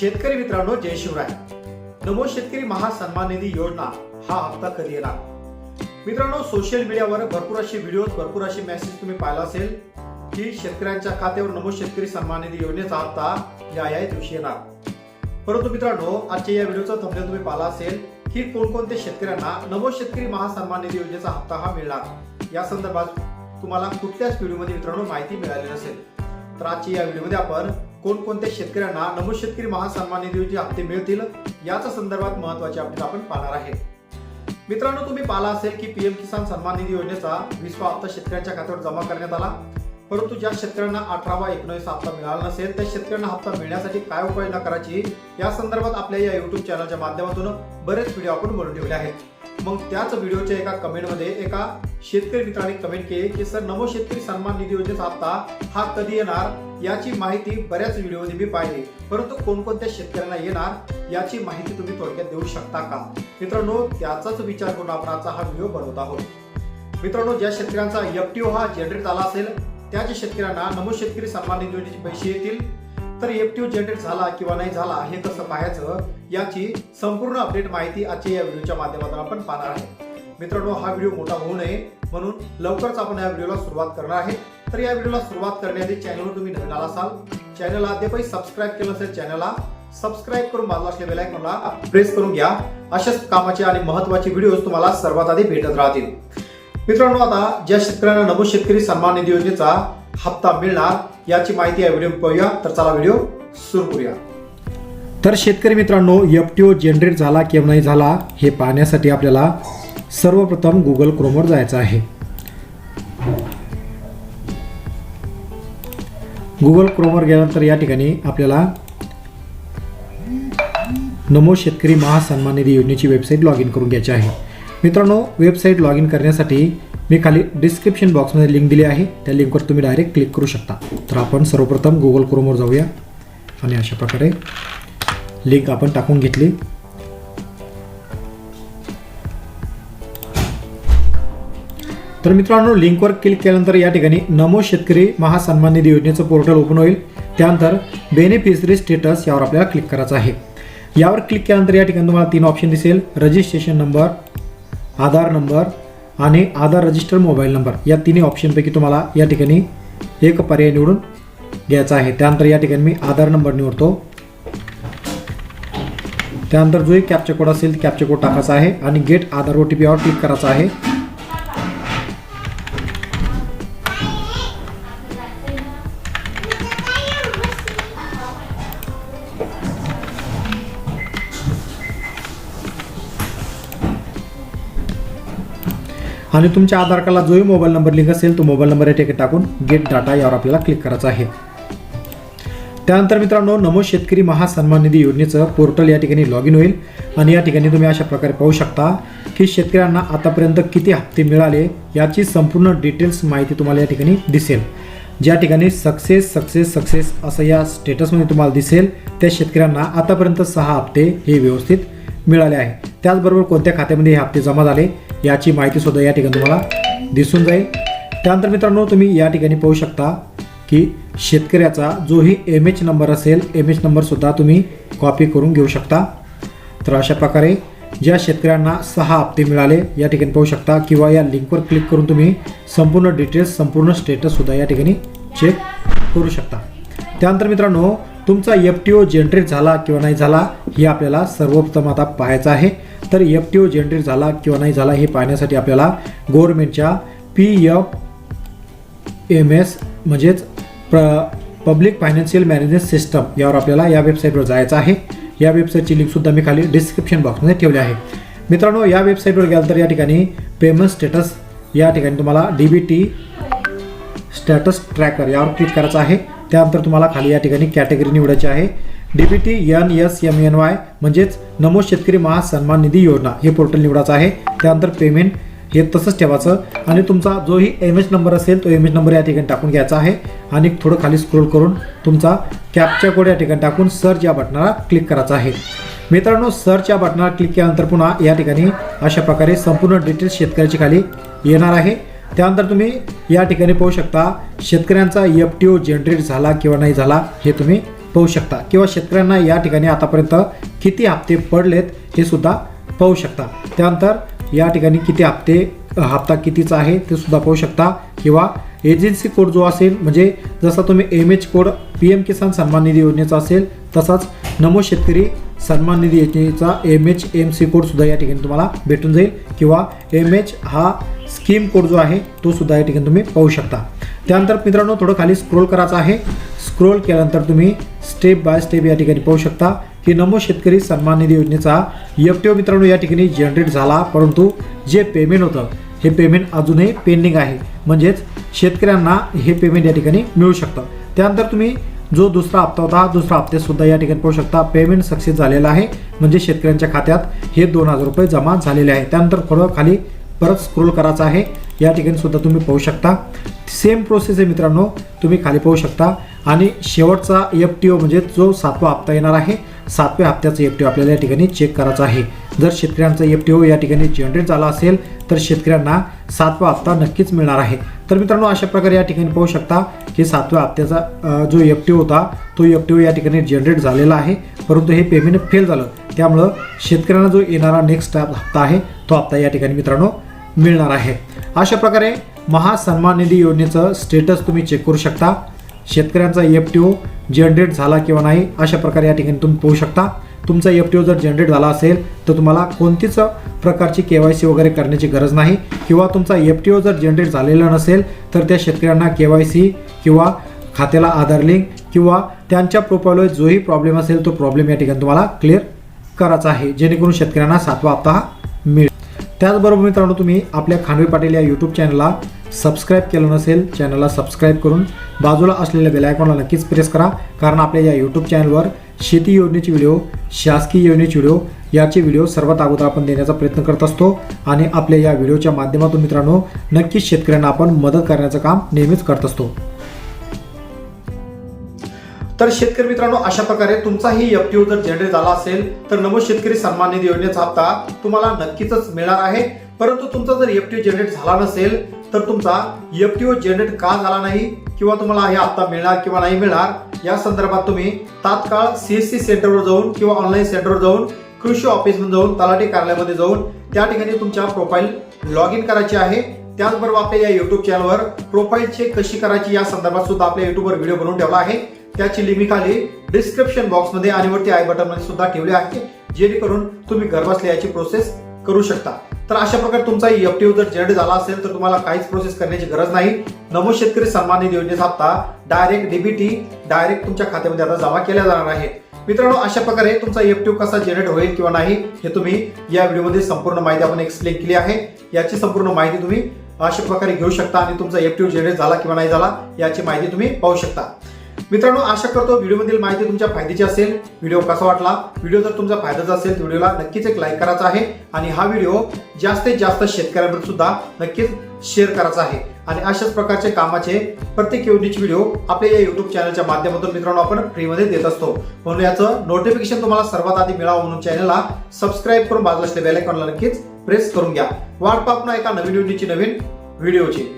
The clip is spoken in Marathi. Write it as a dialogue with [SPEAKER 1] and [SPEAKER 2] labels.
[SPEAKER 1] शेतकरी मित्रांनो जय शिवराय. नमो शेतकरी महासन्मान निधी योजना हा हप्ता कधी येणार? मित्रांनो सोशल मीडियावर भरपूर असे व्हिडिओ भरपूर असे मेसेज तुम्ही पाहिला असेल की शेतकऱ्यांच्या खात्यावर नमो शेतकरी सन्मान निधी योजनेचा हप्ता या या दिवशी येणार. परंतु मित्रांनो आजच्या या व्हिडिओचा थंबनेल तुम्ही पाहिला असेल की कोणकोणत्या शेतकऱ्यांना नमो शेतकरी महासन्मान निधी योजनेचा हप्ता हा मिळणार. या संदर्भात तुम्हाला कुठल्याच व्हिडिओमध्ये मित्रांनो माहिती मिळाली नसेल. तर आजच्या या व्हिडिओमध्ये आपण कोणकोणत्या शेतकऱ्यांना नमो शेतकरी महासन्मान निधी योजनेचे हप्ते मिळतील? याच्या संदर्भात महत्त्वाचे अपडेट आपण पाहणार आहे मित्रांनो तुम्ही पाहिला असेल की पीएम किसान सन्मान निधी योजनेचा वीसवा हप्ता शेतकऱ्यांच्या खात्यावर जमा करण्यात आला. परंतु ज्या शेतकऱ्यांना अठरावा एकोणीस हप्ता मिळाला नसेल त्या शेतकऱ्यांना हप्ता मिळण्यासाठी काय उपाययोजना करायची या संदर्भात आपल्या या युट्यूब चॅनलच्या माध्यमातून बरेच व्हिडिओ आपण बनवून ठेवले आहेत. मग त्याच व्हिडिओच्या एका कमेंटमध्ये एका शेतकरी मित्राने कमेंट केली की सर नमो शेतकरी सन्मान निधी योजनेचा हप्ता हा कधी येणार? याची माहिती बऱ्याच व्हिडिओमध्ये मी पाहिली. परंतु कोणकोणत्या शेतकऱ्यांना येणार याची माहिती तुम्ही थोडक्यात देऊ शकता का? मित्रांनो त्याचाच विचार करून आपण आजचा हा व्हिडिओ बनवत आहोत. मित्रांनो ज्या शेतकऱ्यांचा एफटीओ हा जनरेट झाला असेल त्या शेतकऱ्यांना नमो शेतकरी सन्मान निधी योजनेचे पैसे येतील तर एफटीओ जनरेट झाला किंवा नाही झाला हे कसं पाहायचं याची संपूर्ण अपडेट माहिती आजच्या या व्हिडिओच्या माध्यमातून आपण पाहणार आहे मित्रांनो हा व्हिडिओ मोठा होऊ नये म्हणून लवकरच आपण या व्हिडिओला सुरुवात करणार आहे. तर या व्हिडिओला सुरुवात करण्याआधी चॅनलवर तुम्ही नवीन असाल चॅनलला अद्यापही सबस्क्राईब केलं असेल चॅनलला सबस्क्राईब करून बाजूला असलेल्या बेलायकॉनला प्रेस करून घ्या. अशाच कामाचे आणि महत्त्वाचे व्हिडिओ तुम्हाला सर्वात आधी भेटत राहतील. मित्रांनो आता ज्या शेतकऱ्यांना नमो शेतकरी सन्मान निधी योजनेचा हप्ता मिळणार याची माहिती या व्हिडिओ पाहूया. तर चला व्हिडिओ सुरू करूया. तर शेतकरी मित्रांनो एफटीओ जनरेट झाला किंवा नाही झाला हे पाहण्यासाठी आपल्याला सर्वप्रथम गुगल क्रोमवर जायचं आहे. गुगल क्रोमवर गेल्यानंतर या ठिकाणी आपल्याला नमो शेतकरी महासन्मान निधी योजनेची वेबसाईट लॉग इन करून घ्यायची आहे. मित्रांनो वेबसाईट लॉग इन करण्यासाठी मी खाली डिस्क्रिप्शन बॉक्समध्ये लिंक दिली आहे. त्या लिंकवर तुम्ही डायरेक्ट क्लिक करू शकता. तर आपण सर्वप्रथम गुगल क्रोमवर जाऊया. आणि अशा प्रकारे लिंक आपण टाकून घेतली. तर मित्रांनो लिंकवर क्लिक केल्यानंतर या ठिकाणी नमो शेतकरी महासन्मान निधी योजनेचं पोर्टल ओपन होईल. त्यानंतर बेनिफिशरी स्टेटस यावर आपल्याला क्लिक करायचं आहे. यावर क्लिक केल्यानंतर या ठिकाणी तुम्हाला तीन ऑप्शन दिसेल. रजिस्ट्रेशन नंबर आधार नंबर आणि आधार रजिस्टर मोबाईल नंबर या तिन्ही ऑप्शनपैकी तुम्हाला या ठिकाणी एक पर्याय निवडून घ्यायचा आहे. त्यानंतर या ठिकाणी मी आधार नंबर निवडतो. त्यानंतर जो एक कॅप्चर कोड असेल कॅप्चर कोड टाकायचा आहे आणि get Aadhaar O T P यावर क्लिक करायचा आहे. आणि तुमच्या आधार कार्डला जोही मोबाईल नंबर लिंक असेल तो मोबाईल नंबर या ठिकाणी टाकून गेट डाटा यावर आपल्याला क्लिक करायचं आहे. त्यानंतर मित्रांनो नमो शेतकरी महासन्मान निधी योजनेचं पोर्टल या ठिकाणी लॉग इन होईल. आणि या ठिकाणी तुम्ही अशा प्रकारे पाहू शकता की शेतकऱ्यांना आतापर्यंत किती हप्ते मिळाले याची संपूर्ण डिटेल्स माहिती तुम्हाला या ठिकाणी दिसेल. ज्या ठिकाणी सक्सेस सक्सेस सक्सेस असं या स्टेटसमध्ये तुम्हाला दिसेल त्या शेतकऱ्यांना आतापर्यंत सहा हप्ते हे व्यवस्थित मिळाले आहे. त्याचबरोबर कोणत्या खात्यामध्ये हे हप्ते जमा झाले याची माहिती सुद्धा या ठिकाणी तुम्हाला दिसून जाईल. त्यानंतर मित्रांनो तुम्ही या ठिकाणी पाहू शकता की शेतकऱ्याचा जोही एम एच नंबर असेल एम एच नंबरसुद्धा तुम्ही कॉपी करून घेऊ शकता. तर अशा प्रकारे ज्या शेतकऱ्यांना सहा हप्ते मिळाले या ठिकाणी पाहू शकता किंवा या लिंकवर क्लिक करून तुम्ही संपूर्ण डिटेल्स संपूर्ण स्टेटससुद्धा या ठिकाणी चेक करू शकता. त्यानंतर मित्रांनो तुमचा एफ टी ओ जनरेट झाला किंवा नाही झाला हे आपल्याला सर्वप्रथम आता पाहायचं आहे. तर एफ टी ओ जनरेट झाला किंवा नाही झाला हे पाहण्यासाठी आपल्याला गव्हर्मेंटच्या पी एफ एम एस म्हणजेच प्र पब्लिक फायनान्शियल मॅनेजमेंट सिस्टम यावर आपल्याला या वेबसाईटवर जायचं आहे. या वेबसाईटची लिंकसुद्धा मी खाली डिस्क्रिप्शन बॉक्समध्ये ठेवली आहे. मित्रांनो या वेबसाईटवर गेलं तर या ठिकाणी पेमेंट स्टेटस या ठिकाणी तुम्हाला D B T status tracker यावर क्लिक करायचं आहे. त्यानंतर तुम्हाला खाली या ठिकाणी कॅटेगरी निवडायची आहे. D T N S M N Y म्हणजेच नमो शेतकरी महासन्मान निधी योजना हे पोर्टल निवडायचं आहे. त्यानंतर पेमेंट हे तसंच ठेवायचं. आणि तुमचा जोही एम एच नंबर असेल तो एम एच नंबर या ठिकाणी टाकून घ्यायचा आहे. आणि थोडं खाली स्क्रोल करून तुमचा कॅपच्या कोड या ठिकाणी टाकून सर्च या बटनाला क्लिक करायचा आहे. मित्रांनो सर्च या बटनाला क्लिक केल्यानंतर पुन्हा या ठिकाणी अशा प्रकारे संपूर्ण डिटेल्स शेतकऱ्याची खाली येणार आहे. त्यानंतर तुम्ही या ठिकाणी पाहू शकता शेतकऱ्यांचा एफ टी ओ जनरेट झाला किंवा नाही झाला हे तुम्ही पाहू शकता. किंवा शेतकऱ्यांना या ठिकाणी आतापर्यंत किती हप्ते पडलेत हे सुद्धा पाहू शकता. त्यानंतर या ठिकाणी किती हप्ते हप्ता कितीचा आहे ते सुद्धा पाहू शकता. किंवा एजन्सी कोड जो असेल म्हणजे जसा तुम्ही M H code P M Kisan सन्मान निधी योजनेचा असेल तसाच नमो शेतकरी सन्मान निधी योजनेचा एम एच एम सी कोडसुद्धा या ठिकाणी तुम्हाला भेटून जाईल. किंवा एम एच हा स्कीम कोड जो आहे तो सुद्धा या ठिकाणी तुम्ही पाहू शकता. त्यानंतर मित्रांनो थोडं खाली स्क्रोल करायचं आहे. स्क्रोल केल्यानंतर तुम्ही स्टेप बाय स्टेप या ठिकाणी पाहू शकता. की नमो शेतकरी सन्मान निधी योजनेचा एफ टी ओ मित्रांनो या ठिकाणी जनरेट झाला. परंतु जे पेमेंट होतं हे पेमेंट अजूनही पेंडिंग आहे. म्हणजेच शेतकऱ्यांना हे पेमेंट या ठिकाणी मिळू शकतं. त्यानंतर तुम्ही जो दुसरा हप्ता होता दुसरा हप्त्यातसुद्धा या ठिकाणी पाहू शकता. पेमेंट सक्सेस झालेला आहे. म्हणजे शेतकऱ्यांच्या खात्यात हे दोन हजार रुपये जमा झालेले आहे. त्यानंतर थोडं खाली परत स्क्रोल करायचं आहे. या ठिकाणी सुद्धा तुम्ही पाहू शकता. सेम प्रोसेस आहे मित्रांनो. तुम्ही खाली पाहू शकता. आणि शेवटचा एफ टी ओ म्हणजे जो सातवा हप्ता येणार आहे सातव्या हप्त्याचा एफ टी ओ आपल्याला या ठिकाणी चेक करायचा आहे. जर शेतकऱ्यांचा एफ टी ओ या ठिकाणी जनरेट झाला असेल तर शेतकऱ्यांना सातवा हप्ता नक्कीच मिळणार आहे. तर मित्रांनो अशा प्रकारे या ठिकाणी पाहू शकता की सातव्या हप्त्याचा जो एफ टी ओ होता तो एफ टी ओ या ठिकाणी जनरेट झालेला आहे. परंतु हे पेमेंट फेल झालं. त्यामुळं शेतकऱ्यांना जो येणारा नेक्स्ट हप्ता आहे तो हप्ता या ठिकाणी मित्रांनो मिळणार आहे. अशा प्रकारे महासन्मान निधी योजनेचं स्टेटस तुम्ही चेक करू शकता. शेतकऱ्यांचा एफ टी ओ जनरेट झाला किंवा नाही अशा प्रकारे या ठिकाणी तुम्ही पाहू शकता. तुमचा एफ टी ओ जर जनरेट झाला असेल तर तुम्हाला कोणतीच प्रकारची के वाय सी वगैरे करण्याची गरज नाही. किंवा तुमचा एफ टी ओ जर जनरेट झालेला नसेल तर त्या शेतकऱ्यांना के वाय सी किंवा खात्याला आधार लिंक किंवा त्यांच्या प्रोफाईलवर जोही प्रॉब्लेम असेल तो प्रॉब्लेम या ठिकाणी तुम्हाला क्लिअर करायचा आहे. जेणेकरून शेतकऱ्यांना सातवा हप्ता हा त्याचबरोबर मित्रांनो तुम्ही आपल्या खानवी पाटील या यूट्यूब चॅनलला सबस्क्राईब केलं नसेल चॅनलला सबस्क्राईब करून बाजूला असलेल्या बेल आयकॉनला नक्कीच प्रेस करा. कारण आपल्या या यूट्यूब चॅनलवर शेती योजनेची व्हिडिओ शासकीय योजनेचे व्हिडिओ याचे व्हिडिओ सर्वात अगोदर आपण देण्याचा प्रयत्न करत असतो. आणि आपल्या या व्हिडिओच्या माध्यमातून मित्रांनो नक्कीच शेतकऱ्यांना आपण मदत करण्याचं काम नेहमीच करत असतो. तर शेतकरी मित्रांनो अशा प्रकारे तुमचाही एफ टी ओ जर जनरेट झाला असेल तर नमो शेतकरी सन्मान निधी योजनेचा हप्ता तुम्हाला नक्कीच मिळणार आहे. परंतु तुमचा जर एफ टी ओ जनरेट झाला नसेल तर तुमचा एफ टी ओ जनरेट का झाला नाही किंवा तुम्हाला हे हप्ता मिळणार किंवा नाही मिळणार या संदर्भात तुम्ही तात्काळ सीएससी सेंटरवर जाऊन किंवा ऑनलाईन सेंटरवर जाऊन कृषी ऑफिसमध्ये जाऊन तलाठी कार्यालयामध्ये जाऊन त्या ठिकाणी तुमच्या प्रोफाईल लॉग इन करायची आहे. त्याचबरोबर आपल्या या युट्यूब चॅनलवर प्रोफाईल चेक कशी करायची या संदर्भात सुद्धा आपल्या युट्यूबवर व्हिडिओ बनवून ठेवला आहे. त्याची लिंक मी खाली डिस्क्रिप्शन बॉक्समध्ये आणि वरती आय बटनमध्ये सुद्धा ठेवले आहे जेणेकरून तुम्ही घरबसल्या याची प्रोसेस करू शकता. तर अशा प्रकारे तुमचा एफ टी जर जनरेट झाला असेल तर तुम्हाला काहीच प्रोसेस करण्याची गरज नाही. नमो शेतकरी सन्मान निधी योजनेचा हप्ता डायरेक्ट डीबीटी डायरेक्ट तुमच्या खात्यामध्ये आता जमा केला जाणार आहे. मित्रांनो अशा प्रकारे तुमचा एफ टी कसा जनरेट होईल किंवा नाही हे तुम्ही या व्हिडिओमध्ये संपूर्ण माहिती आपण एक्सप्लेन केली आहे. याची संपूर्ण माहिती तुम्ही अशा प्रकारे घेऊ शकता आणि तुमचा एफ टी जनरेट झाला किंवा नाही झाला याची माहिती तुम्ही पाहू शकता. मित्रांनो आशा करतो व्हिडिओमधील माहिती तुमच्या फायद्याची असेल. व्हिडिओ कसा वाटला? व्हिडिओ जर तुमचा फायद्याचा असेल तर व्हिडिओला नक्कीच एक लाईक करायचा आहे. आणि हा व्हिडिओ जास्तीत जास्त शेतकऱ्यांवर सुद्धा नक्कीच शेअर करायचा आहे. आणि अशाच प्रकारचे कामाचे प्रत्येक योजनेचे व्हिडिओ आपल्या या युट्यूब चॅनलच्या माध्यमातून मित्रांनो आपण फ्रीमध्ये देत असतो. म्हणून याचं नोटिफिकेशन तुम्हाला सर्वात आधी मिळावं म्हणून चॅनलला सबस्क्राईब करून बाजूला असलेल्या बेल आयकॉनला नक्कीच प्रेस करून घ्या. वाट पाहून एका नवीन योजनेची नवीन व्हिडिओची.